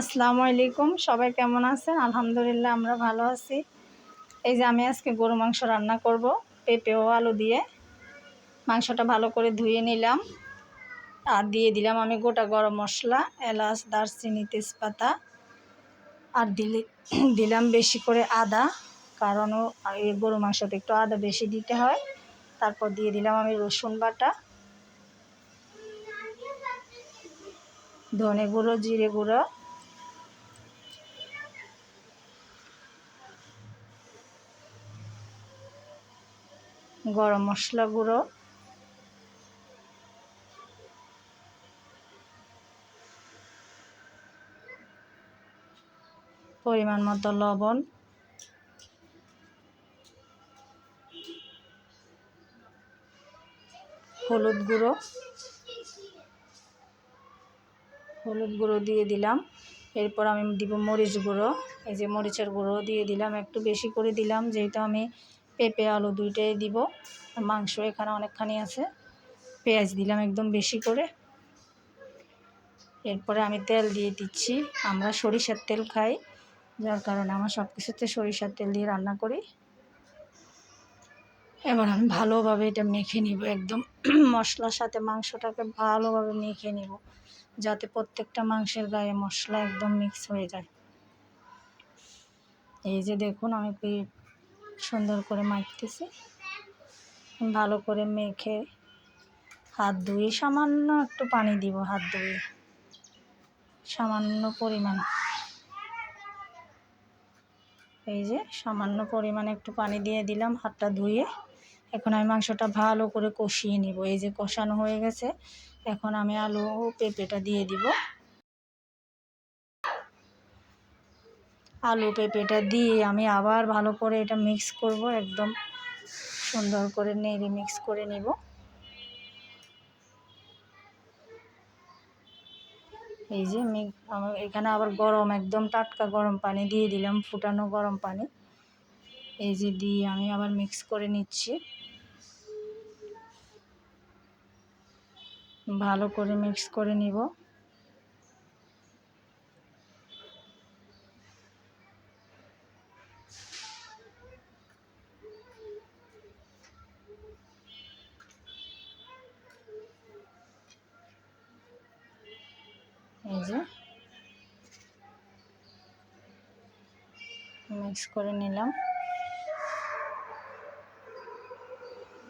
আসসালামু আলাইকুম, সবাই কেমন আছেন? আলহামদুলিল্লাহ, আমরা ভালো আছি। এই যে আমি আজকে গরু মাংস রান্না করব, পেঁপে ও আলু দিয়ে। মাংসটা ভালো করে ধুয়ে নিলাম। আর দিয়ে দিলাম আমি গোটা গরম মশলা, এলাচ, দারচিনি, তেজপাতা। আর দিলে দিলাম বেশি করে আদা, কারণ এই গরু মাংসতে একটু আদা বেশি দিতে হয়। তারপর দিয়ে দিলাম আমি রসুন বাটা। ধনে গুঁড়ো, জিরে গুঁড়ো। গরম মশলা গুঁড়ো। পরিমাণ মতো লবণ। হলুদ গুঁড়ো। হলুদ গুঁড়ো দিয়ে দিলাম। এরপর আমি দিব মরিচ গুঁড়ো। এই যে মরিচের গুঁড়ো দিয়ে দিলাম। একটু বেশি করে দিলাম, যেহেতু আমি পেঁপে, আলু দুইটাই দিব। মাংস এখানে অনেকখানি আছে। পেঁয়াজ দিলাম একদম বেশি করে। এরপরে আমি তেল দিয়ে দিচ্ছি। আমরা সরিষার তেল খাই, যার কারণে আমার সব কিছুতে সরিষার তেল দিয়ে রান্না করি। এবার আমি ভালোভাবে এটা মেখে নিব একদম। মশলার সাথে মাংসটাকে ভালোভাবে মেখে নিব, যাতে প্রত্যেকটা মাংসের গায়ে মশলা একদম মিক্স হয়ে যায়। এই যে দেখুন আমি সুন্দর করে মাখতেছি। ভালো করে মেখে হাত ধুয়ে সামান্য একটু পানি দিব হাত ধুয়ে। সামান্য পরিমাণ। এই যে সামান্য পরিমাণে একটু পানি দিয়ে দিলাম হাতটা ধুয়ে। এখন আমি মাংসটা ভালো করে কষিয়ে নিব। এই যে কষানো হয়ে গেছে, এখন আমি আলু পেঁপেটা দিয়ে দিব। আলু পেঁপেটা দিয়ে আমি আবার ভালো করে এটা মিক্স করব, একদম সুন্দর করে নেড়ে মিক্স করে নিব। এই যে এখানে আবার গরম, একদম টাটকা গরম পানি দিয়ে দিলাম, ফুটানো গরম পানি। এই যে দিয়ে আমি আবার মিক্স করে নিচ্ছি। ভালো করে মিক্স করে নিব। এই যে। মিক্স করে নিলাম।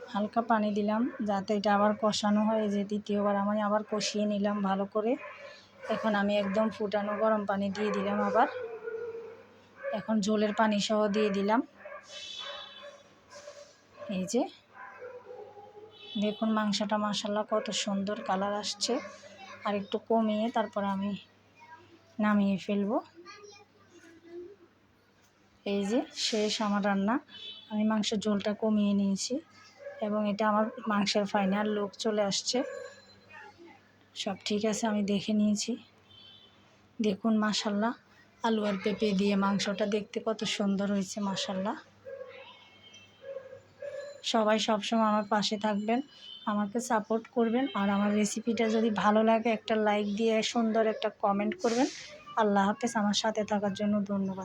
হালকা পানি দিলাম, যাতে এটা আবার কষানো হয়। যে দ্বিতীয়বার আমি আবার কষিয়ে নিলাম ভালো করে। এখন আমি একদম ফুটানো গরম পানি দিয়ে দিলাম আবার। এখন ঝোলের পানি সহ দিয়ে দিলাম। এই যে। দেখুন মাংসটা মশাল্লা কত সুন্দর কালার আসছে। আর একটু কমিয়ে তারপর আমি নামিয়ে ফেলব। এই যে শেষ আমার রান্না। আমি মাংসের ঝোলটা কমিয়ে নিয়েছি এবং এটা আমার মাংসের ফাইনাল লোক চলে আসছে। সব ঠিক আছে, আমি দেখে নিয়েছি। দেখুন মাসাল্লাহ আলু আর পেঁপে দিয়ে মাংসটা দেখতে কত সুন্দর হয়েছে মাসাল্লাহ সবাই সবসময় আমার পাশে থাকবেন, আমাকে সাপোর্ট করবেন আর আমার রেসিপিটা যদি ভালো লাগে একটা লাইক দিয়ে সুন্দর একটা কমেন্ট করবেন। আল্লাহ হাফেজ, আমার সাথে থাকার জন্য ধন্যবাদ।